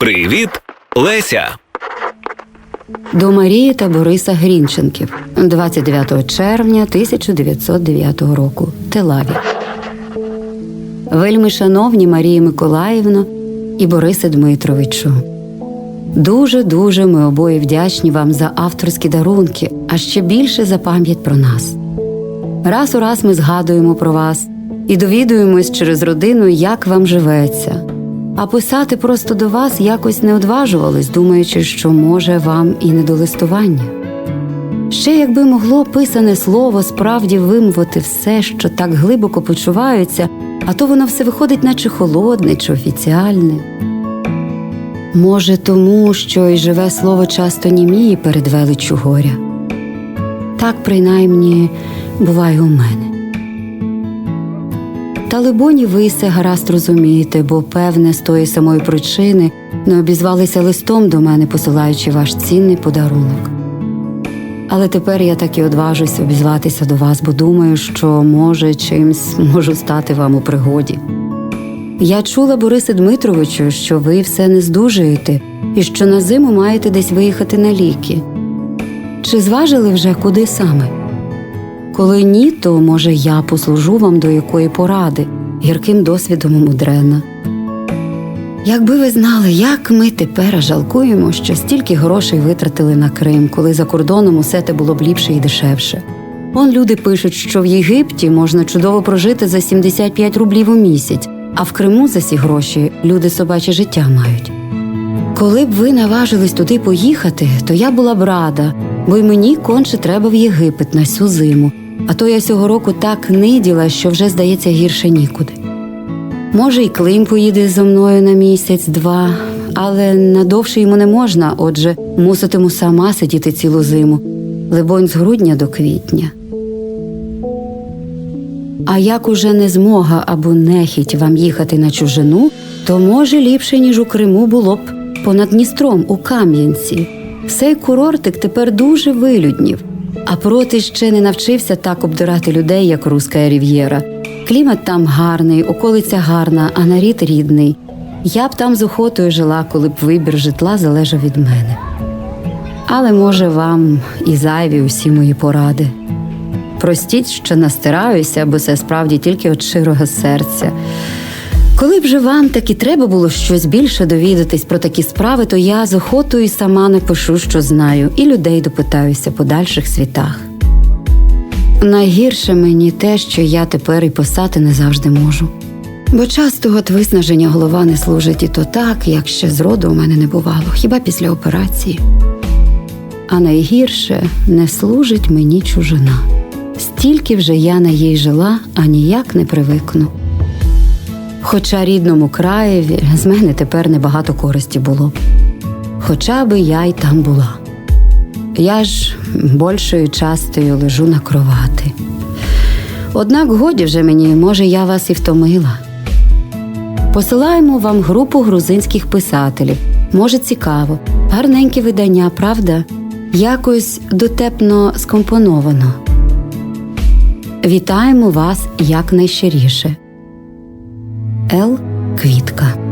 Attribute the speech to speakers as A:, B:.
A: Привіт, Леся.
B: До Марії та Бориса Грінченків 29 червня 1909 року. Телаві. Вельми шановні Марії Миколаївно і Борисе Дмитровичу. Дуже дуже ми обоє вдячні вам за авторські дарунки, а ще більше за пам'ять про нас. Раз у раз ми згадуємо про вас і довідуємось через родину, як вам живеться. А писати просто до вас якось не одважувались, думаючи, що може вам і не до листування. Ще якби могло писане слово справді вимовити все, що так глибоко почувається, а то воно все виходить, наче холодне чи офіціальне. Може, тому, що й живе слово часто німіє перед величчю горя. Так, принаймні, буває у мене. Та либоні ви все гаразд розумієте, бо, певне, з тої самої причини не обізвалися листом до мене, посилаючи ваш цінний подарунок. Але тепер я так і одважусь обізватися до вас, бо думаю, що, може, чимсь можу стати вам у пригоді. Я чула, Борисе Дмитровичу, що ви все не здужуєте і що на зиму маєте десь виїхати на ліки. Чи зважили вже куди саме? Коли ні, то може я послужу вам до якої поради, гірким досвідом умудрена. Якби ви знали, як ми тепер жалкуємо, що стільки грошей витратили на Крим, коли за кордоном усе те було б ліпше і дешевше. Он люди пишуть, що в Єгипті можна чудово прожити за 75 рублів у місяць, а в Криму за ці гроші люди собаче життя мають. Коли б ви наважились туди поїхати, то я була б рада, бо й мені конче треба в Єгипет на всю зиму, а то я цього року так ниділа, що вже здається гірше нікуди. Може, й Клим поїде зо мною на місяць-два, але надовше йому не можна, отже, муситиму сама сидіти цілу зиму, либонь з грудня до квітня. А як уже не змога або нехіть вам їхати на чужину, то може ліпше, ніж у Криму було б понад Дністром у Кам'янці. Цей курортик тепер дуже вилюднів, а проти ще не навчився так обдирати людей, як руська рів'єра. Клімат там гарний, околиця гарна, а нарід рідний. Я б там з охотою жила, коли б вибір житла залежав від мене. Але може вам і зайві усі мої поради. Простіть, що настираюся, бо це справді тільки від щирого серця. Коли б же вам таки треба було щось більше довідатись про такі справи, то я з охотою сама напишу, що знаю, і людей допитаюся по дальших світах. Найгірше мені те, що я тепер і писати не завжди можу. Бо часто от виснаження голова не служить і то так, як ще зроду у мене не бувало, хіба після операції. А найгірше не служить мені чужина. Стільки вже я на їй жила, а ніяк не привикну. Хоча рідному краєві з мене тепер небагато користі було. Хоча би я й там була. Я ж більшою частою лежу на кровати. Однак годі вже мені, може, я вас і втомила. Посилаємо вам групу грузинських писателів. Може, цікаво, гарненьке видання, правда? Якось дотепно скомпоновано. Вітаємо вас якнайщиріше. Л. Квітка